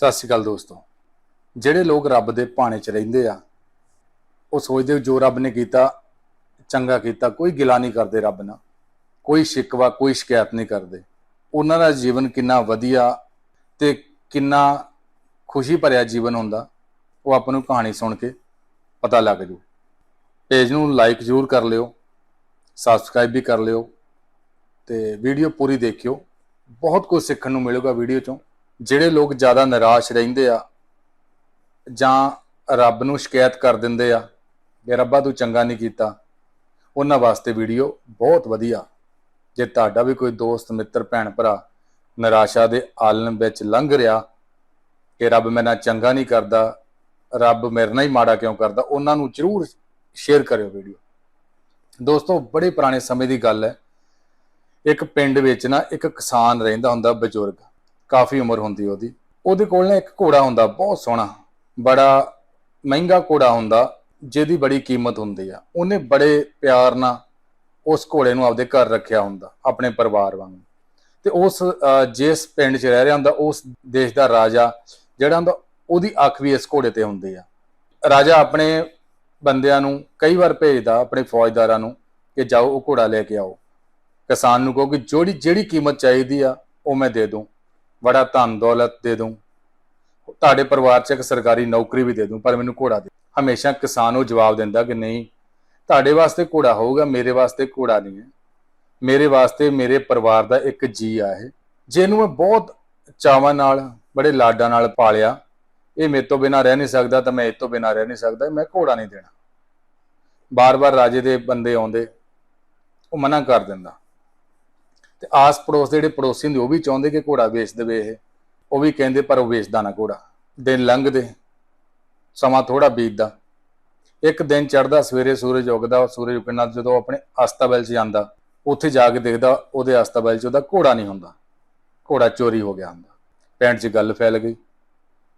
ਸਤਿ ਸ਼੍ਰੀ ਅਕਾਲ ਦੋਸਤੋ। ਜਿਹੜੇ ਲੋਕ ਰੱਬ ਦੇ ਭਾਣੇ 'ਚ ਰਹਿੰਦੇ ਆ, ਉਹ ਸੋਚਦੇ ਜੋ ਰੱਬ ਨੇ ਕੀਤਾ, ਚੰਗਾ ਕੀਤਾ, ਕੋਈ ਗਿਲਾ ਨਹੀਂ ਕਰਦੇ ਰੱਬ ਨਾਲ, ਕੋਈ ਸ਼ਿਕਵਾ, ਕੋਈ ਸ਼ਿਕਾਇਤ ਨਹੀਂ ਕਰਦੇ। ਉਹਨਾਂ ਦਾ ਜੀਵਨ ਕਿੰਨਾ ਵਧੀਆ ਤੇ ਕਿੰਨਾ ਖੁਸ਼ੀ ਭਰਿਆ ਜੀਵਨ ਹੁੰਦਾ, ਉਹ ਆਪਾਂ ਨੂੰ ਕਹਾਣੀ ਸੁਣ ਕੇ ਪਤਾ ਲੱਗ ਜੂ। ਪੇਜ ਨੂੰ ਲਾਈਕ ਜ਼ਰੂਰ ਕਰ ਲਿਓ ਸਬਸਕ੍ਰਾਈਬ ਵੀ ਕਰ ਲਿਓ ਤੇ ਵੀਡੀਓ ਪੂਰੀ ਦੇਖਿਓ। ਬਹੁਤ ਕੁਝ ਸਿੱਖਣ ਨੂੰ ਮਿਲੇਗਾ ਵੀਡੀਓ ਚੋਂ। ਜਿਹੜੇ ਲੋਕ ਜ਼ਿਆਦਾ ਨਿਰਾਸ਼ ਰਹਿੰਦੇ ਆ ਜਾਂ ਰੱਬ ਨੂੰ ਸ਼ਿਕਾਇਤ ਕਰ ਦਿੰਦੇ ਆ ਕਿ ਰੱਬਾ ਤੂੰ ਚੰਗਾ ਨਹੀਂ ਕੀਤਾ, ਉਹਨਾਂ ਵਾਸਤੇ ਵੀਡੀਓ ਬਹੁਤ ਵਧੀਆ। ਜੇ ਤੁਹਾਡਾ ਵੀ ਕੋਈ ਦੋਸਤ, ਮਿੱਤਰ, ਭੈਣ, ਭਰਾ ਨਿਰਾਸ਼ਾ ਦੇ ਆਲਮ ਵਿੱਚ ਲੰਘ ਰਿਹਾ ਕਿ ਰੱਬ ਮੇਰੇ ਨਾਲ ਚੰਗਾ ਨਹੀਂ ਕਰਦਾ, ਰੱਬ ਮੇਰੇ ਨਾਲ ਹੀ ਮਾੜਾ ਕਿਉਂ ਕਰਦਾ, ਉਹਨਾਂ ਨੂੰ ਜਰੂਰ ਸ਼ੇਅਰ ਕਰਿਓ ਵੀਡੀਓ। ਦੋਸਤੋ, ਬੜੇ ਪੁਰਾਣੇ ਸਮੇਂ ਦੀ ਗੱਲ ਹੈ। ਇੱਕ ਪਿੰਡ ਵਿੱਚ ਨਾ ਇੱਕ ਕਿਸਾਨ ਰਹਿੰਦਾ ਹੁੰਦਾ ਬਜ਼ੁਰਗ। ਕਾਫੀ ਉਮਰ ਹੁੰਦੀ ਉਹਦੀ। ਉਹਦੇ ਕੋਲ ਨਾ ਇੱਕ ਘੋੜਾ ਹੁੰਦਾ, ਬਹੁਤ ਸੋਹਣਾ, ਬੜਾ ਮਹਿੰਗਾ ਘੋੜਾ ਹੁੰਦਾ, ਜਿਹਦੀ ਬੜੀ ਕੀਮਤ ਹੁੰਦੀ ਆ। ਉਹਨੇ ਬੜੇ ਪਿਆਰ ਨਾਲ ਉਸ ਘੋੜੇ ਨੂੰ ਆਪਦੇ ਘਰ ਰੱਖਿਆ ਹੁੰਦਾ, ਆਪਣੇ ਪਰਿਵਾਰ ਵਾਂਗ। ਤੇ ਉਸ ਜਿਸ ਪਿੰਡ 'ਚ ਰਹਿ ਰਿਹਾ ਹੁੰਦਾ, ਉਸ ਦੇਸ਼ ਦਾ ਰਾਜਾ, ਜਿਹੜਾ ਹੁੰਦਾ, ਉਹਦੀ ਅੱਖ ਵੀ ਇਸ ਘੋੜੇ ਤੇ ਹੁੰਦੀ ਆ। ਰਾਜਾ ਆਪਣੇ ਬੰਦਿਆਂ ਨੂੰ ਕਈ ਵਾਰ ਭੇਜਦਾ, ਆਪਣੇ ਫੌਜਦਾਰਾਂ ਨੂੰ ਕਿ ਜਾਓ, ਉਹ ਘੋੜਾ ਲੈ ਕੇ ਆਓ। ਕਿਸਾਨ ਨੂੰ ਕਹੋ ਕਿ ਜਿਹੜੀ ਜਿਹੜੀ ਕੀਮਤ ਚਾਹੀਦੀ ਆ, ਉਹ ਮੈਂ ਦੇ ਦੂੰ। ਬੜਾ ਧਨ ਦੌਲਤ ਦੇ ਦੂੰ। ਤੁਹਾਡੇ ਪਰਿਵਾਰ 'ਚ ਇੱਕ ਸਰਕਾਰੀ ਨੌਕਰੀ ਵੀ ਦੇ ਦੂੰ, ਪਰ ਮੈਨੂੰ ਘੋੜਾ ਦੇ। ਹਮੇਸ਼ਾ ਕਿਸਾਨ ਉਹ ਜਵਾਬ ਦਿੰਦਾ ਕਿ ਨਹੀਂ, ਤੁਹਾਡੇ ਵਾਸਤੇ ਘੋੜਾ ਹੋਊਗਾ, ਮੇਰੇ ਵਾਸਤੇ ਘੋੜਾ ਨਹੀਂ ਹੈ। ਮੇਰੇ ਵਾਸਤੇ, ਮੇਰੇ ਪਰਿਵਾਰ ਦਾ ਇੱਕ ਜੀ ਆ ਇਹ, ਜਿਹਨੂੰ ਮੈਂ ਬਹੁਤ ਚਾਵਾਂ ਨਾਲ, ਬੜੇ ਲਾਡਾਂ ਨਾਲ ਪਾਲਿਆ। ਇਹ ਮੇਰੇ ਤੋਂ ਬਿਨਾ ਰਹਿ ਨਹੀਂ ਸਕਦਾ ਤਾਂ ਮੈਂ ਇਹ ਤੋਂ ਬਿਨਾ ਰਹਿ ਨਹੀਂ ਸਕਦਾ, ਮੈਂ ਘੋੜਾ ਨਹੀਂ ਦੇਣਾ। ਬਾਰ-ਬਾਰ ਰਾਜੇ ਦੇ ਬੰਦੇ ਆਉਂਦੇ, ਉਹ ਮਨਾ ਕਰ ਦਿੰਦਾ। ਤੇ ਆਸ ਪੜੋਸ ਦੇ ਜਿਹੜੇ ਪੜੋਸੀ ਹੁੰਦੇ, ਉਹ ਵੀ ਚਾਹੁੰਦੇ ਕਿ ਘੋੜਾ ਵੇਚ ਦੇਵੇ ਇਹ। ਉਹ ਵੀ ਕਹਿੰਦੇ, ਪਰ ਉਹ ਵੇਚਦਾ ਨਾ ਘੋੜਾ। ਦਿਨ ਲੰਘਦੇ, ਸਮਾਂ ਥੋੜਾ ਬੀਤਦਾ। ਇੱਕ ਦਿਨ ਚੜਦਾ ਸਵੇਰੇ ਸੂਰਜ ਉੱਗਦਾ, ਸੂਰਜ ਉੱਗਣ ਨਾਲ ਜਦੋਂ ਆਪਣੇ ਅਸਤਬਲ 'ਚ ਜਾਂਦਾ, ਉੱਥੇ ਜਾ ਕੇ ਦੇਖਦਾ, ਉਹਦੇ ਅਸਤਬਲ 'ਚ ਉਹਦਾ ਘੋੜਾ ਨਹੀਂ ਹੁੰਦਾ। ਘੋੜਾ ਚੋਰੀ ਹੋ ਗਿਆ ਹੁੰਦਾ। ਪਿੰਡ 'ਚ ਗੱਲ ਫੈਲ ਗਈ।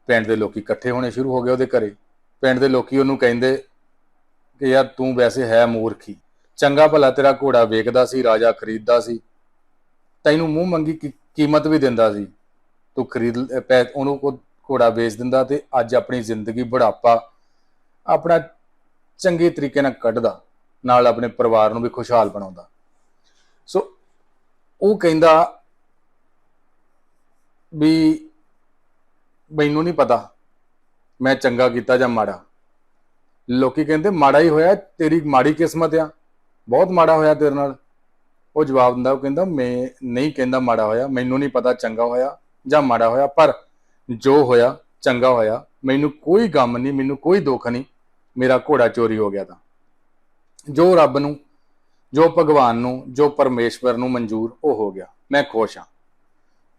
ਪਿੰਡ ਦੇ ਲੋਕੀ ਇਕੱਠੇ ਹੋਣੇ ਸ਼ੁਰੂ ਹੋ ਗਏ ਉਹਦੇ ਘਰੇ। ਪਿੰਡ ਦੇ ਲੋਕੀ ਉਹਨੂੰ ਕਹਿੰਦੇ ਕਿ ਯਾਰ ਤੂੰ ਵੈਸੇ ਹੈ ਮੂਰਖੀ। ਚੰਗਾ ਭਲਾ ਤੇਰਾ ਘੋੜਾ ਵੇਚਦਾ ਸੀ, ਰਾਜਾ ਖਰੀਦਦਾ ਸੀ। ਤੈਨੂੰ ਮੂੰਹ ਮੰਗੀ ਕੀ- ਕੀਮਤ ਵੀ ਦਿੰਦਾ ਸੀ। ਤੂੰ ਖਰੀਦ ਲ- ਪੈ- ਉਹਨੂੰ ਕੋ ਘੋੜਾ ਵੇਚ ਦਿੰਦਾ ਤੇ ਅੱਜ ਆਪਣੀ ਜ਼ਿੰਦਗੀ ਬੁਢਾਪਾ ਆਪਣਾ ਚੰਗੇ ਤਰੀਕੇ ਨਾਲ ਕੱਢਦਾ, ਨਾਲ ਆਪਣੇ ਪਰਿਵਾਰ ਨੂੰ ਵੀ ਖੁਸ਼ਹਾਲ ਬਣਾਉਂਦਾ। ਸੋ ਉਹ ਕਹਿੰਦਾ ਵੀ ਮੈਨੂੰ ਨਹੀਂ ਪਤਾ ਮੈਂ ਚੰਗਾ ਕੀਤਾ ਜਾਂ ਮਾੜਾ। ਲੋਕੀ ਕਹਿੰਦੇ ਮਾੜਾ ਹੀ ਹੋਇਆ, ਤੇਰੀ ਮਾੜੀ ਕਿਸਮਤ ਆ, ਬਹੁਤ ਮਾੜਾ ਹੋਇਆ ਤੇਰੇ ਨਾਲ। ਉਹ ਜਵਾਬ ਦਿੰਦਾ, ਉਹ ਕਹਿੰਦਾ, ਮੈਂ ਨਹੀਂ ਕਹਿੰਦਾ ਮਾੜਾ ਹੋਇਆ, ਮੈਨੂੰ ਨਹੀਂ ਪਤਾ ਚੰਗਾ ਹੋਇਆ ਜਾਂ ਮਾੜਾ ਹੋਇਆ, ਪਰ ਜੋ ਹੋਇਆ, ਚੰਗਾ ਹੋਇਆ, ਮੈਨੂੰ ਕੋਈ ਗਮ ਨਹੀਂ, ਮੈਨੂੰ ਕੋਈ ਦੁੱਖ ਨਹੀਂ, ਮੇਰਾ ਘੋੜਾ ਚੋਰੀ ਹੋ ਗਿਆ ਤਾਂ। ਜੋ ਰੱਬ ਨੂੰ, ਜੋ ਭਗਵਾਨ ਨੂੰ, ਜੋ ਪਰਮੇਸ਼ਵਰ ਨੂੰ ਮਨਜ਼ੂਰ, ਉਹ ਹੋ ਗਿਆ। ਮੈਂ ਖੁਸ਼ ਹਾਂ।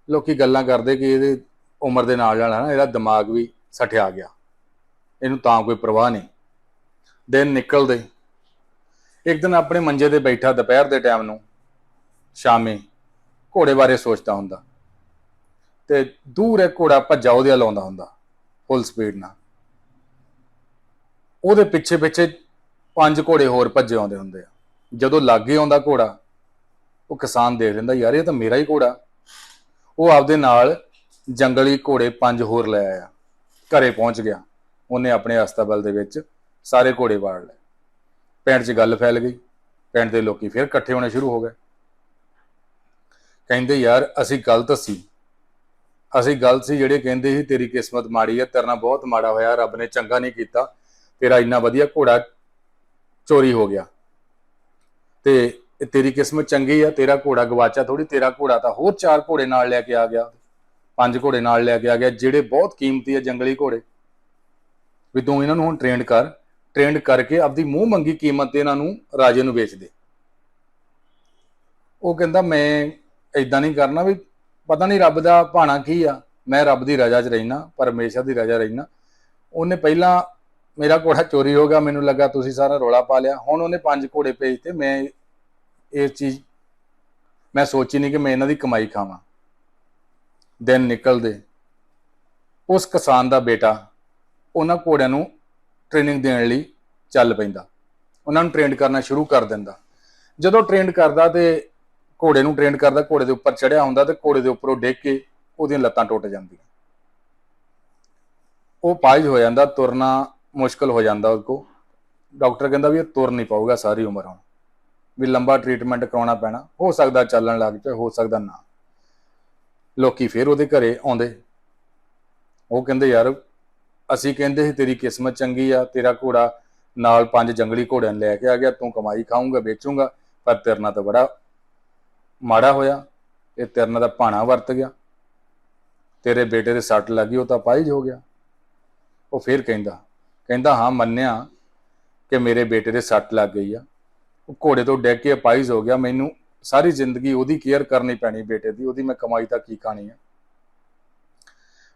ਲੋਕੀ ਗੱਲਾਂ ਕਰਦੇ ਕਿ ਇਹਦੇ ਉਮਰ ਦੇ ਨਾਲ ਨਾਲ ਹੈ ਨਾ ਇਹਦਾ ਦਿਮਾਗ ਵੀ ਸਠਿਆ ਗਿਆ। ਇਹਨੂੰ ਤਾਂ ਕੋਈ ਪਰਵਾਹ ਨਹੀਂ। ਦਿਨ ਨਿਕਲਦੇ। ਇੱਕ ਦਿਨ ਆਪਣੇ ਮੰਜੇ ਤੇ ਬੈਠਾ ਦੁਪਹਿਰ ਦੇ ਟਾਈਮ ਨੂੰ ਸ਼ਾਮੇ ਘੋੜੇ ਬਾਰੇ ਸੋਚਦਾ ਹੁੰਦਾ ਤੇ ਦੂਰ ਇੱਕ ਘੋੜਾ ਭੱਜਾ ਉਹਦੇ ਲਾਉਂਦਾ ਹੁੰਦਾ ਫੁੱਲ ਸਪੀਡ ਨਾਲ। ਉਹਦੇ ਪਿੱਛੇ ਪਿੱਛੇ ਪੰਜ ਘੋੜੇ ਹੋਰ ਭੱਜੇ ਆਉਂਦੇ ਹੁੰਦੇ ਆ। ਜਦੋਂ ਲਾਗੇ ਆਉਂਦਾ ਘੋੜਾ, ਉਹ ਕਿਸਾਨ ਦੇਖ ਲੈਂਦਾ, ਯਾਰ, ਇਹ ਤਾਂ ਮੇਰਾ ਹੀ ਘੋੜਾ। ਉਹ ਆਪਦੇ ਨਾਲ ਜੰਗਲੀ ਘੋੜੇ ਪੰਜ ਹੋਰ ਲੈ ਆਇਆ। ਘਰੇ ਪਹੁੰਚ ਗਿਆ। ਉਹਨੇ ਆਪਣੇ ਅਸਤਬਲ ਦੇ ਵਿੱਚ ਸਾਰੇ ਘੋੜੇ ਵਾੜ ਲਏ। ਪਿੰਡ 'ਚ ਗੱਲ ਫੈਲ ਗਈ। ਪਿੰਡ ਦੇ ਲੋਕੀ ਫਿਰ ਇਕੱਠੇ ਹੋਣੇ ਸ਼ੁਰੂ ਹੋ ਗਏ। ਕਹਿੰਦੇ, ਯਾਰ, ਅਸੀਂ ਗਲਤ ਸੀ। ਅਸੀਂ ਗਲਤ ਸੀ ਜਿਹੜੇ ਕਹਿੰਦੇ ਸੀ, ਤੇਰੀ ਕਿਸਮਤ ਮਾੜੀ ਹੈ, ਤੇਰੇ ਬਹੁਤ ਮਾੜਾ ਹੋਇਆ, ਰੱਬ ਨੇ ਚੰਗਾ ਨਹੀਂ ਕੀਤਾ, ਤੇਰਾ ਇੰਨਾ ਵਧੀਆ ਘੋੜਾ ਚੋਰੀ ਹੋ ਗਿਆ। ਤੇ ਤੇਰੀ ਕਿਸਮਤ ਚੰਗੀ ਆ, ਤੇਰਾ ਘੋੜਾ ਗਵਾਚਾ ਥੋੜੀ ਤੇਰਾ ਘੋੜਾ ਤਾਂ ਹੋਰ ਚਾਰ ਘੋੜੇ ਨਾਲ ਲੈ ਕੇ ਆ ਗਿਆ, ਪੰਜ ਘੋੜੇ ਨਾਲ ਲੈ ਕੇ ਆ ਗਿਆ, ਜਿਹੜੇ ਬਹੁਤ ਕੀਮਤੀ ਆ ਜੰਗਲੀ ਘੋੜੇ। ਵੀ ਤੂੰ ਇਹਨਾਂ ਨੂੰ ਹੁਣ ਟ੍ਰੇਨਡ ਕਰ ਟ੍ਰੇਨਡ ਕਰਕੇ ਆਪਦੀ ਮੂੰਹ ਮੰਗੀ ਕੀਮਤ ਤੇ ਇਹਨਾਂ ਨੂੰ ਰਾਜੇ ਨੂੰ ਵੇਚ ਦੇ। ਉਹ ਕਹਿੰਦਾ, ਮੈਂ ਇਦਾਂ ਨਹੀਂ ਕਰਨਾ ਵੀ ਪਤਾ ਨਹੀਂ ਰੱਬ ਦਾ ਭਾਣਾ ਕੀ ਆ। ਮੈਂ ਰੱਬ ਦੀ ਰਜ਼ਾ 'ਚ ਰਹਿਣਾ ਪਰਮੇਸ਼ਰ ਦੀ ਰਜ਼ਾ ਰਹਿਣਾ ਉਹਨੇ ਪਹਿਲਾਂ ਮੇਰਾ ਘੋੜਾ ਚੋਰੀ ਹੋ ਗਿਆ, ਮੈਨੂੰ ਲੱਗਾ ਤੁਸੀਂ ਸਾਰਾ ਰੋਲਾ ਪਾ ਲਿਆ। ਹੁਣ ਉਹਨੇ ਪੰਜ ਘੋੜੇ ਭੇਜਤੇ ਮੈਂ ਇਹ ਚੀਜ਼, ਮੈਂ ਸੋਚੀ ਨਹੀਂ ਕਿ ਮੈਂ ਇਹਨਾਂ ਦੀ ਕਮਾਈ ਖਾਵਾਂ। ਦਿਨ ਨਿਕਲਦੇ, ਉਸ ਕਿਸਾਨ ਦਾ ਬੇਟਾ ਉਹਨਾਂ ਘੋੜਿਆਂ ਨੂੰ ਟ੍ਰੇਨਿੰਗ ਦੇਣ ਲਈ ਚੱਲ ਪੈਂਦਾ। ਉਹਨਾਂ ਨੂੰ ਟ੍ਰੇਨਡ ਕਰਨਾ ਸ਼ੁਰੂ ਕਰ ਦਿੰਦਾ। ਜਦੋਂ ਟ੍ਰੇਨਡ ਕਰਦਾ ਤੇ ਘੋੜੇ ਨੂੰ ਟ੍ਰੇਨ ਕਰਦਾ, ਘੋੜੇ ਦੇ ਉੱਪਰ ਚੜਿਆ ਹੁੰਦਾ ਤੇ ਘੋੜੇ ਦੇ ਉੱਪਰੋਂ ਡਿੱਗ ਕੇ ਉਹਦੀਆਂ ਲੱਤਾਂ ਟੁੱਟ ਜਾਂਦੀਆਂ। ਉਹ ਪਾਇਜ ਹੋ ਜਾਂਦਾ, ਤੁਰਨਾ ਮੁਸ਼ਕਲ ਹੋ ਜਾਂਦਾ ਉਹ ਕੋ ਡਾਕਟਰ ਕਹਿੰਦਾ ਵੀ ਇਹ ਤੁਰ ਨਹੀਂ ਪਾਊਗਾ, ਸਾਰੀ ਉਮਰ ਹੁਣ। ਵੀ ਲੰਬਾ ਟ੍ਰੀਟਮੈਂਟ ਕਰਾਉਣਾ ਪੈਣਾ। ਹੋ ਸਕਦਾ ਚੱਲਣ ਲੱਗ ਜਾਏ ਹੋ ਸਕਦਾ ਨਾ। ਲੋਕੀ ਫਿਰ ਉਹਦੇ ਘਰੇ ਆਉਂਦੇ। ਉਹ ਕਹਿੰਦੇ, ਯਾਰ, ਅਸੀਂ ਕਹਿੰਦੇ ਸੀ ਤੇਰੀ ਕਿਸਮਤ ਚੰਗੀ ਆ, ਤੇਰਾ ਘੋੜਾ ਨਾਲ ਪੰਜ ਜੰਗਲੀ ਘੋੜਿਆਂ ਨੂੰ ਲੈ ਕੇ ਆ ਗਿਆ, ਤੂੰ ਕਮਾਈ ਖਾਊਂਗਾ, ਵੇਚੂਗਾ, ਪਰ ਤੇਰੇ ਤਾਂ ਬੜਾ ਮਾੜਾ ਹੋਇਆ, ਇਹ ਤੇਰੇ ਨਾਲ ਤਾਂ ਭਾਣਾ ਵਰਤ ਗਿਆ। ਤੇਰੇ ਬੇਟੇ ਦੇ ਸੱਟ ਲੱਗੀ ਉਹ ਤਾਂ ਪਾਈਜ ਹੋ ਗਿਆ। ਉਹ ਫਿਰ ਕਹਿੰਦਾ ਕਹਿੰਦਾ, ਹਾਂ, ਮੰਨਿਆ ਕਿ ਮੇਰੇ ਬੇਟੇ ਦੇ ਸੱਟ ਲੱਗ ਗਈ ਆ। ਉਹ ਘੋੜੇ ਤੋਂ ਡਿੱਗ ਕੇ ਪਾਈਜ ਹੋ ਗਿਆ। ਮੈਨੂੰ ਸਾਰੀ ਜ਼ਿੰਦਗੀ ਉਹਦੀ ਕੇਅਰ ਕਰਨੀ ਪੈਣੀ ਬੇਟੇ ਦੀ, ਉਹਦੀ ਮੈਂ ਕਮਾਈ ਤਾਂ ਕੀ ਖਾਣੀ ਆ।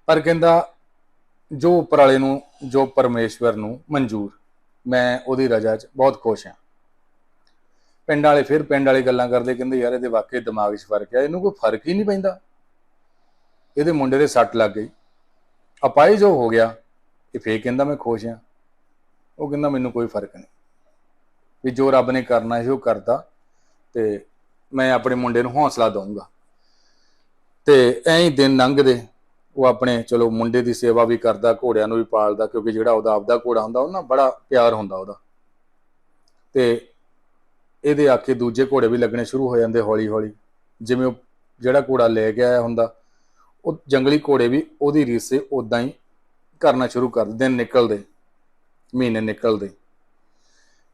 ਪਰ ਕਹਿੰਦਾ, ਜੋ ਉੱਪਰ ਵਾਲੇ ਨੂੰ, ਜੋ ਪਰਮੇਸ਼ਵਰ ਨੂੰ ਮਨਜ਼ੂਰ, ਮੈਂ ਉਹਦੀ ਰਜ਼ਾ 'ਚ ਬਹੁਤ ਖੁਸ਼ ਹਾਂ। ਪਿੰਡ ਵਾਲੇ ਫਿਰ ਪਿੰਡ ਵਾਲੇ ਗੱਲਾਂ ਕਰਦੇ, ਕਹਿੰਦੇ ਯਾਰ ਇਹਦੇ ਵਾਕਈ ਦਿਮਾਗ 'ਚ ਫ਼ਰਕ ਹੈ ਇਹਨੂੰ ਕੋਈ ਫ਼ਰਕ ਹੀ ਨਹੀਂ ਪੈਂਦਾ। ਇਹਦੇ ਮੁੰਡੇ ਦੇ ਸੱਟ ਲੱਗ ਗਈ। ਅਪਾਈ ਜੋ ਹੋ ਗਿਆ, ਇਹ ਫੇਰ ਕਹਿੰਦਾ ਮੈਂ ਖੁਸ਼ ਹਾਂ। ਉਹ ਕਹਿੰਦਾ ਮੈਨੂੰ ਕੋਈ ਫ਼ਰਕ ਨਹੀਂ। ਵੀ ਜੋ ਰੱਬ ਨੇ ਕਰਨਾ ਸੀ ਉਹ ਕਰਦਾ ਤੇ ਮੈਂ ਆਪਣੇ ਮੁੰਡੇ ਨੂੰ ਹੌਸਲਾ ਦਊਂਗਾ। ਤੇ ਐਂ ਹੀ ਦਿਨ ਲੰਘਦੇ, ਉਹ ਆਪਣੇ ਚਲੋ ਮੁੰਡੇ ਦੀ ਸੇਵਾ ਵੀ ਕਰਦਾ, ਘੋੜਿਆਂ ਨੂੰ ਵੀ ਪਾਲਦਾ, ਕਿਉਂਕਿ ਜਿਹੜਾ ਉਹਦਾ ਆਪਦਾ ਘੋੜਾ ਹੁੰਦਾ, ਉਹ ਨਾ ਬੜਾ ਪਿਆਰ ਹੁੰਦਾ ਉਹਦਾ। ਤੇ ਇਹਦੇ ਆਖੇ ਦੂਜੇ ਘੋੜੇ ਵੀ ਲੱਗਣੇ ਸ਼ੁਰੂ ਹੋ ਜਾਂਦੇ ਹੌਲੀ ਹੌਲੀ। ਜਿਵੇਂ ਉਹ ਜਿਹੜਾ ਘੋੜਾ ਲੈ ਕੇ ਆਇਆ ਹੁੰਦਾ, ਉਹ ਜੰਗਲੀ ਘੋੜੇ ਵੀ ਉਹਦੀ ਰੀਸੇ ਉਦਾਂ ਹੀ ਕਰਨਾ ਸ਼ੁਰੂ ਕਰ ਦਿਨ ਨਿਕਲਦੇ, ਮਹੀਨੇ ਨਿਕਲਦੇ।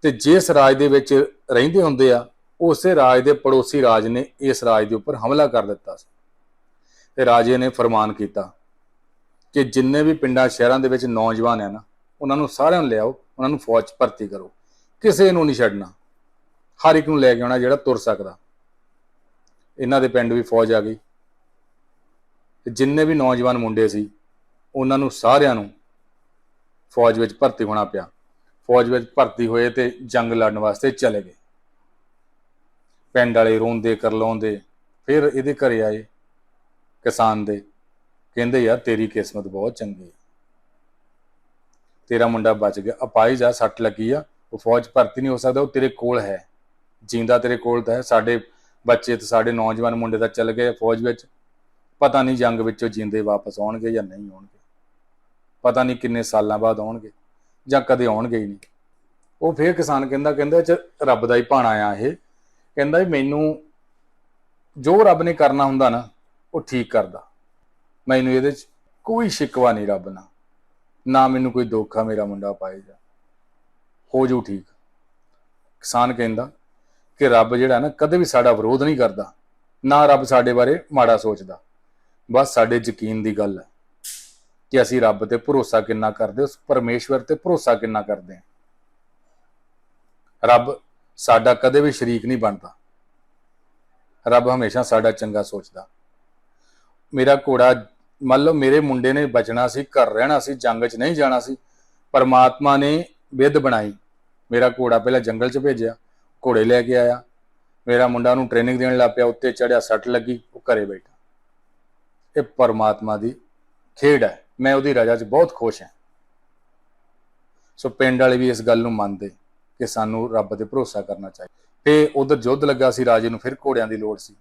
ਤੇ ਜਿਸ ਰਾਜ ਦੇ ਵਿੱਚ ਰਹਿੰਦੇ ਹੁੰਦੇ ਆ, ਉਸੇ ਰਾਜ ਦੇ ਪੜੋਸੀ ਰਾਜ ਨੇ ਇਸ ਰਾਜ ਦੇ ਉੱਪਰ ਹਮਲਾ ਕਰ ਦਿੱਤਾ ਸੀ। ਤੇ ਰਾਜੇ ਨੇ ਫਰਮਾਨ ਕੀਤਾ ਕਿ ਜਿੰਨੇ ਵੀ ਪਿੰਡਾਂ, ਸ਼ਹਿਰਾਂ ਦੇ ਵਿੱਚ ਨੌਜਵਾਨ ਆ ਨਾ, ਉਹਨਾਂ ਨੂੰ ਸਾਰਿਆਂ ਨੂੰ ਲਿਆਓ ਉਹਨਾਂ ਨੂੰ ਫੌਜ ਭਰਤੀ ਕਰੋ। ਕਿਸੇ ਨੂੰ ਨਹੀਂ ਛੱਡਣਾ। ਹਰ ਇੱਕ ਨੂੰ ਲੈ ਕੇ ਆਉਣਾ ਜਿਹੜਾ ਤੁਰ ਸਕਦਾ। ਇਹਨਾਂ ਦੇ ਪਿੰਡ ਵੀ ਫੌਜ ਆ ਗਈ। ਤੇ ਜਿੰਨੇ ਵੀ ਨੌਜਵਾਨ ਮੁੰਡੇ ਸੀ, ਉਹਨਾਂ ਨੂੰ ਸਾਰਿਆਂ ਨੂੰ ਫੌਜ ਵਿੱਚ ਭਰਤੀ ਹੋਣਾ ਪਿਆ। ਫੌਜ ਵਿੱਚ ਭਰਤੀ ਹੋਏ ਤੇ ਜੰਗ ਲੜਨ ਵਾਸਤੇ ਚਲੇ ਗਏ। ਪਿੰਡ ਵਾਲੇ ਰੋਂਦੇ, ਕਰਲਾਉਂਦੇ, ਫਿਰ ਇਹਦੇ ਘਰੇ ਆਏ ਕਿਸਾਨ ਦੇ। ਕਹਿੰਦੇ, ਯਾਰ, ਤੇਰੀ ਕਿਸਮਤ ਬਹੁਤ ਚੰਗੀ ਹੈ। ਤੇਰਾ ਮੁੰਡਾ ਬਚ ਗਿਆ। ਅਪਾਈ ਜਾ ਸੱਟ ਲੱਗੀ ਆ। ਉਹ ਫੌਜ ਭਰਤੀ ਨਹੀਂ ਹੋ ਸਕਦਾ, ਉਹ ਤੇਰੇ ਕੋਲ ਹੈ। ਜਿੰਦਾ ਤੇਰੇ ਕੋਲ ਤਾਂ ਹੈ। ਸਾਡੇ ਬੱਚੇ ਤੇ ਸਾਡੇ ਨੌਜਵਾਨ ਮੁੰਡੇ ਤਾਂ ਚੱਲ ਗਏ ਫੌਜ ਵਿੱਚ। ਪਤਾ ਨਹੀਂ ਜੰਗ ਵਿੱਚੋਂ ਜਿੰਦੇ ਵਾਪਸ ਆਉਣਗੇ ਜਾਂ ਨਹੀਂ ਆਉਣਗੇ। ਪਤਾ ਨਹੀਂ ਕਿੰਨੇ ਸਾਲਾਂ ਬਾਅਦ ਆਉਣਗੇ ਜਾਂ ਕਦੇ ਆਉਣਗੇ ਹੀ ਨਹੀਂ। ਉਹ ਫੇਰ ਕਿਸਾਨ ਕਹਿੰਦਾ ਕਹਿੰਦਾ 'ਚ ਰੱਬ ਦਾ ਹੀ ਭਾਣਾ ਆ ਇਹ। ਕਹਿੰਦਾ ਮੈਨੂੰ ਜੋ ਰੱਬ ਨੇ ਕਰਨਾ ਹੁੰਦਾ ਨਾ, ਉਹ ਠੀਕ ਕਰਦਾ। ਮੈਨੂੰ ਇਹਦੇ 'ਚ ਕੋਈ ਸ਼ਿਕਵਾ ਨਹੀਂ ਰੱਬ ਨਾਲ। ਨਾ ਮੈਨੂੰ ਕੋਈ ਦੋਖਾ ਮੇਰਾ ਮੁੰਡਾ ਪਾਏਗਾ। ਹੋ ਜੂ ਠੀਕ। ਕਿਸਾਨ ਕਹਿੰਦਾ ਕਿ ਰੱਬ ਜਿਹੜਾ ਨਾ ਕਦੇ ਵੀ ਸਾਡਾ ਵਿਰੋਧ ਨਹੀਂ ਕਰਦਾ, ਨਾ ਰੱਬ ਸਾਡੇ ਬਾਰੇ ਮਾੜਾ ਸੋਚਦਾ। ਬਸ ਸਾਡੇ ਯਕੀਨ ਦੀ ਗੱਲ ਹੈ ਕਿ ਅਸੀਂ ਰੱਬ ਤੇ ਭਰੋਸਾ ਕਿੰਨਾ ਕਰਦੇ ਉਸ ਪਰਮੇਸ਼ਵਰ ਤੇ ਭਰੋਸਾ ਕਿੰਨਾ ਕਰਦੇ ਹਾਂ। ਰੱਬ ਸਾਡਾ ਕਦੇ ਵੀ ਸ਼ਰੀਕ ਨਹੀਂ ਬਣਦਾ। ਰੱਬ ਹਮੇਸ਼ਾ ਸਾਡਾ ਚੰਗਾ ਸੋਚਦਾ। ਮੇਰਾ ਘੋੜਾ, ਮੰਨ ਲਓ ਮੇਰੇ ਮੁੰਡੇ ਨੇ ਬਚਣਾ ਸੀ, ਘਰ ਰਹਿਣਾ ਸੀ, ਜੰਗ 'ਚ ਨਹੀਂ ਜਾਣਾ ਸੀ, ਪਰਮਾਤਮਾ ਨੇ ਵਿਧ ਬਣਾਈ। ਮੇਰਾ ਘੋੜਾ ਪਹਿਲਾਂ ਜੰਗਲ 'ਚ ਭੇਜਿਆ। ਘੋੜੇ ਲੈ ਕੇ ਆਇਆ। ਮੇਰਾ ਮੁੰਡਾ ਨੂੰ ਟ੍ਰੇਨਿੰਗ ਦੇਣ ਲੱਗ ਪਿਆ, ਉੱਤੇ ਚੜਿਆ ਸੱਟ ਲੱਗੀ, ਉਹ ਘਰੇ ਬੈਠਾ। ਇਹ ਪਰਮਾਤਮਾ ਦੀ ਖੇਡ ਹੈ। ਮੈਂ ਉਹਦੀ ਰਜ਼ਾ 'ਚ ਬਹੁਤ ਖੁਸ਼ ਹਾਂ। ਸੋ ਪਿੰਡ ਵਾਲੇ ਵੀ ਇਸ ਗੱਲ ਨੂੰ ਮੰਨਦੇ ਕਿ ਸਾਨੂੰ ਰੱਬ ਤੇ ਭਰੋਸਾ ਕਰਨਾ ਚਾਹੀਦਾ। ਤੇ ਉਧਰ ਯੁੱਧ ਲੱਗਾ ਸੀ, ਰਾਜੇ ਨੂੰ ਫਿਰ ਘੋੜਿਆਂ ਦੀ ਲੋੜ ਸੀ।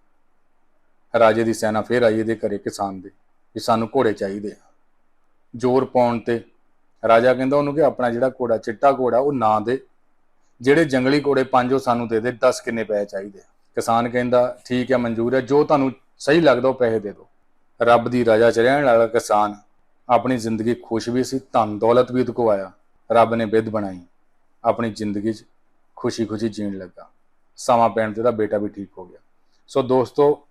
ਰਾਜੇ ਦੀ ਸੈਨਾ ਫਿਰ ਆਈ ਇਹਦੇ ਘਰੇ ਕਿਸਾਨ ਦੇ, ਵੀ ਸਾਨੂੰ ਘੋੜੇ ਚਾਹੀਦੇ ਆ। ਜ਼ੋਰ ਪਾਉਣ ਤੇ ਰਾਜਾ ਕਹਿੰਦਾ ਉਹਨੂੰ ਕਿ ਆਪਣਾ ਜਿਹੜਾ ਘੋੜਾ, ਚਿੱਟਾ ਘੋੜਾ, ਉਹ ਨਾ ਦੇ। ਜਿਹੜੇ ਜੰਗਲੀ ਘੋੜੇ ਪੰਜ ਉਹ ਸਾਨੂੰ ਦੇ ਦੇ 10 ਕਿੰਨੇ ਪੈਸੇ ਚਾਹੀਦੇ ਕਿਸਾਨ ਕਹਿੰਦਾ, ਠੀਕ ਹੈ ਮਨਜ਼ੂਰ ਹੈ ਜੋ ਤੁਹਾਨੂੰ ਸਹੀ ਲੱਗਦਾ ਉਹ ਪੈਸੇ ਦੇ ਦਿਓ। ਰੱਬ ਦੀ ਰਜ਼ਾ ਚ ਰਹਿਣ ਵਾਲਾ ਕਿਸਾਨ, ਆਪਣੀ ਜ਼ਿੰਦਗੀ ਖੁਸ਼ ਵੀ ਸੀ, ਧਨ ਦੌਲਤ ਵੀ ਉਹਦੇ ਰੱਬ ਨੇ ਵਿਧ ਬਣਾਈ, ਆਪਣੀ ਜ਼ਿੰਦਗੀ 'ਚ ਖੁਸ਼ੀ-ਖੁਸ਼ੀ ਜੀਣ ਲੱਗਾ। ਸਮਾਂ ਪੈਣ ਤੇ ਦਾ ਬੇਟਾ ਵੀ ਠੀਕ ਹੋ ਗਿਆ। ਸੋ ਦੋਸਤੋ,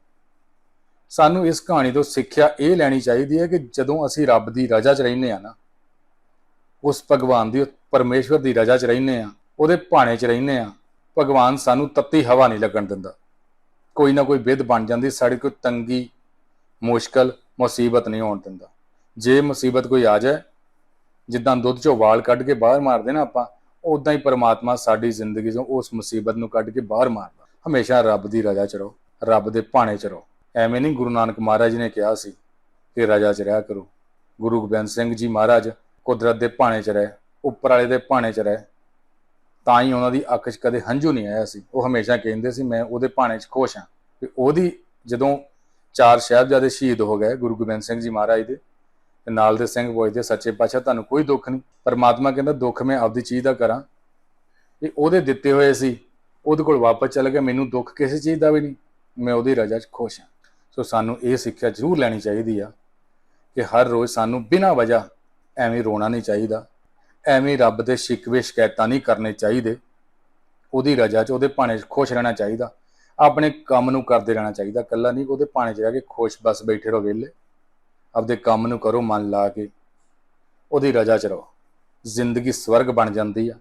ਸਾਨੂੰ ਇਸ ਕਹਾਣੀ ਤੋਂ ਸਿੱਖਿਆ ਇਹ ਲੈਣੀ ਚਾਹੀਦੀ ਹੈ ਕਿ ਜਦੋਂ ਅਸੀਂ ਰੱਬ ਦੀ ਰਜ਼ਾ 'ਚ ਰਹਿੰਦੇ ਆ ਨਾ, ਉਸ ਭਗਵਾਨ ਦੀ, ਪਰਮੇਸ਼ਵਰ ਦੀ ਰਜ਼ਾ 'ਚ ਰਹਿੰਦੇ ਆ ਉਹਦੇ ਭਾਣੇ 'ਚ ਰਹਿੰਦੇ ਆ ਭਗਵਾਨ ਸਾਨੂੰ ਤੱਤੀ ਹਵਾ ਨਹੀਂ ਲੱਗਣ ਦਿੰਦਾ। ਕੋਈ ਨਾ ਕੋਈ ਵਿਧ ਬਣ ਜਾਂਦੀ, ਸਾਡੀ ਕੋਈ ਤੰਗੀ, ਮੁਸ਼ਕਲ, ਮੁਸੀਬਤ ਨਹੀਂ ਆਉਣ ਦਿੰਦਾ। ਜੇ ਮੁਸੀਬਤ ਕੋਈ ਆ ਜਾਏ, ਜਿੱਦਾਂ ਦੁੱਧ ਚੋਂ ਵਾਲ ਕੱਢ ਕੇ ਬਾਹਰ ਮਾਰਦੇ ਨਾ ਆਪਾਂ ਉਦਾਂ ਹੀ ਪਰਮਾਤਮਾ ਸਾਡੀ ਜ਼ਿੰਦਗੀ ਚੋਂ ਉਸ ਮੁਸੀਬਤ ਨੂੰ ਕੱਢ ਕੇ ਬਾਹਰ ਮਾਰਦਾ। ਹਮੇਸ਼ਾ ਰੱਬ ਦੀ ਰਜ਼ਾ 'ਚ ਰਹੋ, ਰੱਬ ਦੇ ਭਾਣੇ 'ਚ ਰਹੋ। ਐਵੇਂ ਨਹੀਂ ਗੁਰੂ ਨਾਨਕ ਮਹਾਰਾਜ ਨੇ ਕਿਹਾ ਸੀ ਕਿ ਰਜ਼ਾ 'ਚ ਰਿਹਾ ਕਰੋ। ਗੁਰੂ ਗੋਬਿੰਦ ਸਿੰਘ ਜੀ ਮਹਾਰਾਜ ਕੁਦਰਤ ਦੇ ਭਾਣੇ 'ਚ ਰਹੇ, ਉੱਪਰ ਵਾਲੇ ਦੇ ਭਾਣੇ 'ਚ ਰਹੇ। ਤਾਂ ਹੀ ਉਹਨਾਂ ਦੀ ਅੱਖ 'ਚ ਕਦੇ ਹੰਝੂ ਨਹੀਂ ਆਇਆ ਸੀ। ਉਹ ਹਮੇਸ਼ਾ ਕਹਿੰਦੇ ਸੀ, ਮੈਂ ਉਹਦੇ ਭਾਣੇ 'ਚ ਖੁਸ਼ ਹਾਂ। ਕਿ ਉਹਦੀ ਜਦੋਂ ਚਾਰ ਸਾਹਿਬਜ਼ਾਦੇ ਸ਼ਹੀਦ ਹੋ ਗਏ, ਗੁਰੂ ਗੋਬਿੰਦ ਸਿੰਘ ਜੀ ਮਹਾਰਾਜ ਦੇ ਤੇ ਨਾਲ ਦੇ ਸਿੰਘ ਪੁੱਛਦੇ ਸੱਚੇ ਪਾਤਸ਼ਾਹ, ਤੁਹਾਨੂੰ ਕੋਈ ਦੁੱਖ ਨਹੀਂ। ਪਰਮਾਤਮਾ ਕਹਿੰਦਾ, ਦੁੱਖ ਮੈਂ ਆਪਦੀ ਚੀਜ਼ ਦਾ ਕਰਾਂ। ਇਹ ਉਹਦੇ ਦਿੱਤੇ ਹੋਏ ਸੀ, ਉਹਦੇ ਕੋਲ ਵਾਪਸ ਚਲ ਗਿਆ ਮੈਨੂੰ ਦੁੱਖ ਕਿਸੇ ਚੀਜ਼ ਦਾ ਵੀ ਨਹੀਂ। ਮੈਂ ਉਹਦੀ ਰਜ਼ਾ 'ਚ ਖੁਸ਼ ਹਾਂ। ਸੋ ਸਾਨੂੰ ਇਹ ਸਿੱਖਿਆ ਜ਼ਰੂਰ ਲੈਣੀ ਚਾਹੀਦੀ ਆ ਕਿ ਹਰ ਰੋਜ਼ ਸਾਨੂੰ ਬਿਨਾਂ ਵਜ੍ਹਾ ਐਵੇਂ ਰੋਣਾ ਨਹੀਂ ਚਾਹੀਦਾ। ਐਵੇਂ ਰੱਬ ਦੇ ਸ਼ਿਕਵੇ ਸ਼ਿਕਾਇਤਾਂ ਨਹੀਂ ਕਰਨੇ ਚਾਹੀਦੇ। ਉਹਦੀ ਰਜ਼ਾ 'ਚ ਉਹਦੇ ਭਾਣੇ 'ਚ ਖੁਸ਼ ਰਹਿਣਾ ਚਾਹੀਦਾ। ਆਪਣੇ ਕੰਮ ਨੂੰ ਕਰਦੇ ਰਹਿਣਾ ਚਾਹੀਦਾ। ਕੱਲਾ ਨਹੀਂ, ਉਹਦੇ ਭਾਣੇ 'ਚ ਰਹਿ ਕੇ ਖੁਸ਼ ਬਸ ਬੈਠੇ ਰਹੋ ਵਿਹਲੇ। ਆਪਦੇ ਕੰਮ ਨੂੰ ਕਰੋ ਮਨ ਲਾ ਕੇ। ਉਹਦੀ ਰਜ਼ਾ 'ਚ ਰਹੋ। ਜ਼ਿੰਦਗੀ ਸਵਰਗ ਬਣ ਜਾਂਦੀ ਆ।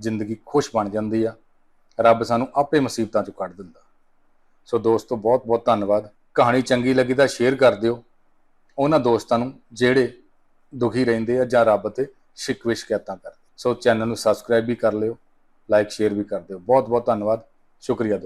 ਜ਼ਿੰਦਗੀ ਖੁਸ਼ ਬਣ ਜਾਂਦੀ ਆ। ਰੱਬ ਸਾਨੂੰ ਆਪੇ ਮੁਸੀਬਤਾਂ 'ਚੋਂ ਕੱਢ ਦਿੰਦਾ। ਸੋ ਦੋਸਤੋ ਬਹੁਤ ਬਹੁਤ ਧੰਨਵਾਦ। ਕਹਾਣੀ ਚੰਗੀ ਲੱਗੀ ਤਾਂ ਸ਼ੇਅਰ ਕਰ ਦਿਓ। ਉਹਨਾਂ ਦੋਸਤਾਂ ਨੂੰ ਜਿਹੜੇ ਦੁਖੀ ਰਹਿੰਦੇ ਆ ਜਾਂ ਰੱਬ ਤੇ ਸ਼ਿਕਵੇ ਸ਼ਿਕਾਇਤਾਂ ਕਰਦੇ ਸੋ ਚੈਨਲ ਨੂੰ ਸਬਸਕ੍ਰਾਈਬ ਵੀ ਕਰ ਲਿਓ ਲਾਈਕ ਸ਼ੇਅਰ ਵੀ ਕਰ ਦਿਓ। ਬਹੁਤ ਬਹੁਤ ਧੰਨਵਾਦ। ਸ਼ੁਕਰੀਆ